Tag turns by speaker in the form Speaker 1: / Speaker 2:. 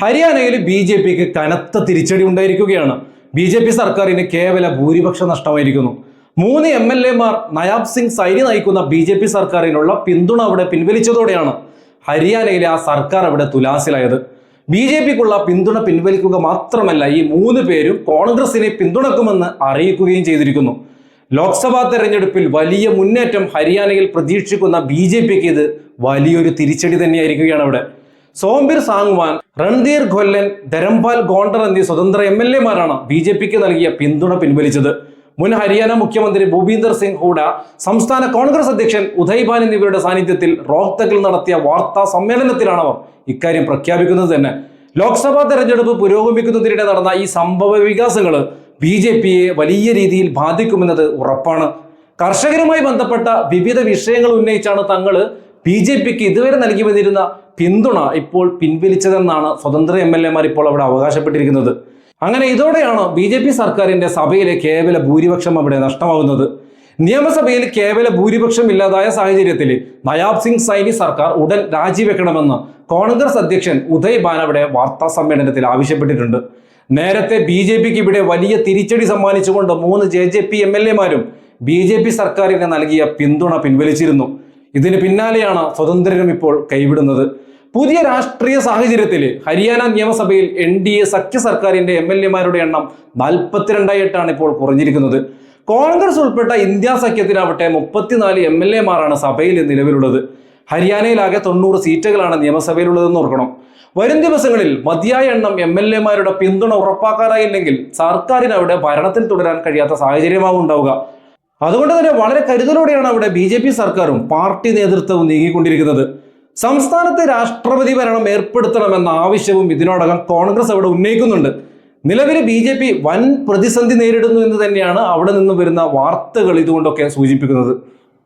Speaker 1: ഹരിയാനയിൽ B J പിക്ക് കനത്ത തിരിച്ചടി ഉണ്ടായിരിക്കുകയാണ്. ബി ജെ പി സർക്കാരിന് കേവല ഭൂരിപക്ഷ നഷ്ടമായിരിക്കുന്നു. മൂന്ന് എം എൽ എമാർ നയാബ് സിംഗ് സൈനി നയിക്കുന്ന ബി ജെ പി സർക്കാരിനുള്ള പിന്തുണ അവിടെ പിൻവലിച്ചതോടെയാണ് ഹരിയാനയിലെ ആ സർക്കാർ അവിടെ തുലാസിലായത്. ബി ജെ പിക്കുള്ള പിന്തുണ പിൻവലിക്കുക മാത്രമല്ല ഈ മൂന്ന് പേരും കോൺഗ്രസിനെ പിന്തുണക്കുമെന്ന് അറിയിക്കുകയും ചെയ്തിരിക്കുന്നു. ലോക്സഭാ തെരഞ്ഞെടുപ്പിൽ വലിയ മുന്നേറ്റം ഹരിയാനയിൽ പ്രതീക്ഷിക്കുന്ന ബി ജെ പിക്ക് ഇത് വലിയൊരു തിരിച്ചടി തന്നെയായിരിക്കുകയാണ് അവിടെ. സോംബിർ സാങ്വാൻ രൺധീർ ഖൊല്ലൻ ധരംപാൽ ഗോണ്ടർ എന്നീ സ്വതന്ത്ര എം എൽ എമാരാണ് ബി ജെ പിക്ക് നൽകിയ പിന്തുണ പിൻവലിച്ചത്. മുൻ ഹരിയാന മുഖ്യമന്ത്രി ഭൂപീന്ദർ സിംഗ് ഹൂഡ സംസ്ഥാന കോൺഗ്രസ് അധ്യക്ഷൻ ഉദയ് ഭാൻ എന്നിവരുടെ സാന്നിധ്യത്തിൽ റോഹ്തക്കിൽ നടത്തിയ വാർത്താ സമ്മേളനത്തിലാണ് അവർ ഇക്കാര്യം പ്രഖ്യാപിക്കുന്നത് തന്നെ. ലോക്സഭാ തെരഞ്ഞെടുപ്പ് പുരോഗമിക്കുന്നതിനിടെ നടന്ന ഈ സംഭവ വികാസങ്ങൾ ബി ജെ പിയെ വലിയ രീതിയിൽ ബാധിക്കുമെന്നത് ഉറപ്പാണ്. കർഷകരുമായി ബന്ധപ്പെട്ട വിവിധ വിഷയങ്ങൾ ഉന്നയിച്ചാണ് തങ്ങൾ ബി ജെ പിക്ക് ഇതുവരെ നൽകി വന്നിരുന്ന പിന്തുണ ഇപ്പോൾ പിൻവലിച്ചതെന്നാണ് സ്വതന്ത്ര എം എൽ എമാർ ഇപ്പോൾ അവിടെ അവകാശപ്പെട്ടിരിക്കുന്നത്. അങ്ങനെ ഇതോടെയാണ് ബി ജെ പി സർക്കാരിന്റെ സഭയിലെ കേവല ഭൂരിപക്ഷം അവിടെ നഷ്ടമാകുന്നത്. നിയമസഭയിൽ കേവല ഭൂരിപക്ഷം ഇല്ലാതായ സാഹചര്യത്തിൽ നയാബ് സിംഗ് സൈനി സർക്കാർ ഉടൻ രാജിവെക്കണമെന്ന് കോൺഗ്രസ് അധ്യക്ഷൻ ഉദയ് ബാൻ അവിടെ വാർത്താ സമ്മേളനത്തിൽ ആവശ്യപ്പെട്ടിട്ടുണ്ട്. നേരത്തെ ബി ജെ പിക്ക് ഇവിടെ വലിയ തിരിച്ചടി സമ്മാനിച്ചുകൊണ്ട് മൂന്ന് J J P M L എമാരും ബി ജെ പി സർക്കാരിന് നൽകിയ പിന്തുണ പിൻവലിച്ചിരുന്നു. ഇതിന് പിന്നാലെയാണ് സ്വതന്ത്രരും ഇപ്പോൾ കൈവിടുന്നത്. പുതിയ രാഷ്ട്രീയ സാഹചര്യത്തിൽ ഹരിയാന നിയമസഭയിൽ എൻ ഡി എ സഖ്യ സർക്കാരിന്റെ എം എൽ എമാരുടെ എണ്ണം നാൽപ്പത്തിരണ്ടായിട്ടാണ് ഇപ്പോൾ കുറഞ്ഞിരിക്കുന്നത്. കോൺഗ്രസ് ഉൾപ്പെട്ട ഇന്ത്യ സഖ്യത്തിനാവട്ടെ മുപ്പത്തിനാല് എം എൽ എമാരാണ് സഭയിൽ നിലവിലുള്ളത്. ഹരിയാനയിലാകെ തൊണ്ണൂറ് സീറ്റുകളാണ് നിയമസഭയിലുള്ളതെന്ന് ഓർക്കണം. വരും ദിവസങ്ങളിൽ മതിയായ എണ്ണം എം എൽ എമാരുടെ പിന്തുണ ഉറപ്പാക്കാറായില്ലെങ്കിൽ സർക്കാരിന് അവിടെ ഭരണത്തിൽ തുടരാൻ കഴിയാത്ത സാഹചര്യമാവും ഉണ്ടാവുക. അതുകൊണ്ട് തന്നെ വളരെ കരുതലോടെയാണ് അവിടെ ബി ജെ പി സർക്കാരും പാർട്ടി നേതൃത്വവും നീങ്ങിക്കൊണ്ടിരിക്കുന്നത്. സംസ്ഥാനത്തെ രാഷ്ട്രപതി ഭരണം ഏർപ്പെടുത്തണമെന്ന ആവശ്യവും ഇതിനോടകം കോൺഗ്രസ് അവിടെ ഉന്നയിക്കുന്നുണ്ട്. നിലവിൽ ബി ജെ പി വൻ പ്രതിസന്ധി നേരിടുന്നു എന്ന് തന്നെയാണ് അവിടെ നിന്ന് വരുന്ന വാർത്തകൾ ഇതുകൊണ്ടൊക്കെ സൂചിപ്പിക്കുന്നത്.